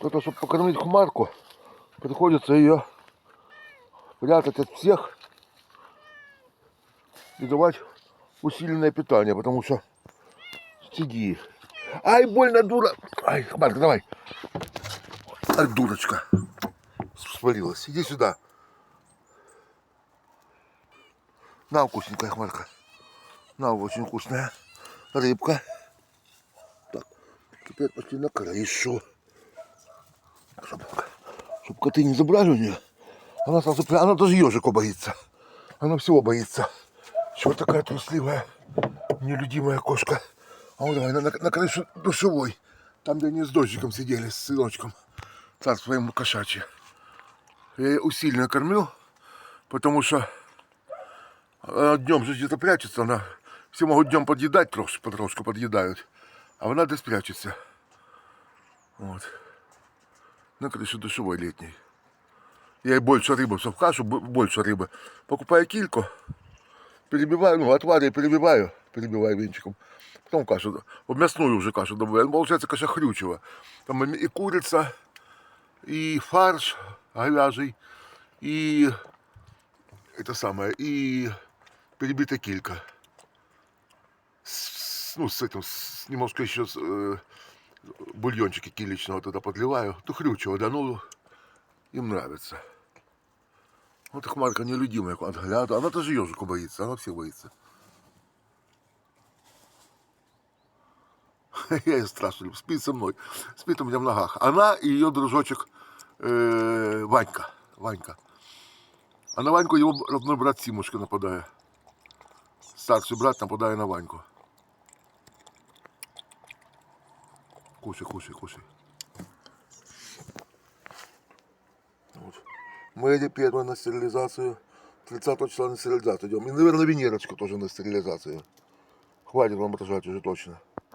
Только чтобы покормить хумарку, приходится ее прятать от всех и давать усиленное питание, потому что сиди. Ай, больно, дура. Ай, хумарка, давай. Ай, дурочка. Свалилась. Иди сюда. На, вкусненькая хмарка. На, очень вкусная. Рыбка. Так, теперь пошли на крышу. Чтоб, чтоб коты не забрали у нее. Она сразу, она даже ежику боится. Она всего боится. Чего такая трусливая, нелюдимая кошка. А вот давай на, на, на крышу душевой. Там, где они с дождиком сидели, с сыночком. Царство ему кошачье. Я ее усиленно кормлю, потому что днем же где-то прячется она. Все могут днем подъедать трошки, потрошку подъедают. А вона десь прячется. Вот. На крыше душевой летней. Я ей больше рыбы, в кашу больше рыбы. Покупаю кильку, перебиваю, ну, отвариваю, перебиваю, перебиваю венчиком. Потом кашу, в мясную уже кашу добавляю. Ну, Получается каша хрючева. Там и курица, и фарш говяжий, и это самое, и перебитая килька. С, ну, с этим, с, немножко еще с, э, бульончики киличного туда подливаю. То хрючево, да, ну, им нравится. Вот Хмарка нелюдимая, от гляду. Она тоже ежику боится, она всех боится. Я ее страшно люблю. Спит со мной. Спит у меня в ногах. Она и ее дружочек э, Ванька. Ванька. А на Ваньку его родной брат Симушка нападает. Старший брат нападает на Ваньку. Кушай, кушай, кушай. Вот. Мы идем первое на стерилизацию. 30 числа на стерилизацию идем. И, наверное, Венерочку тоже на стерилизацию. Хватит вам рожать уже точно.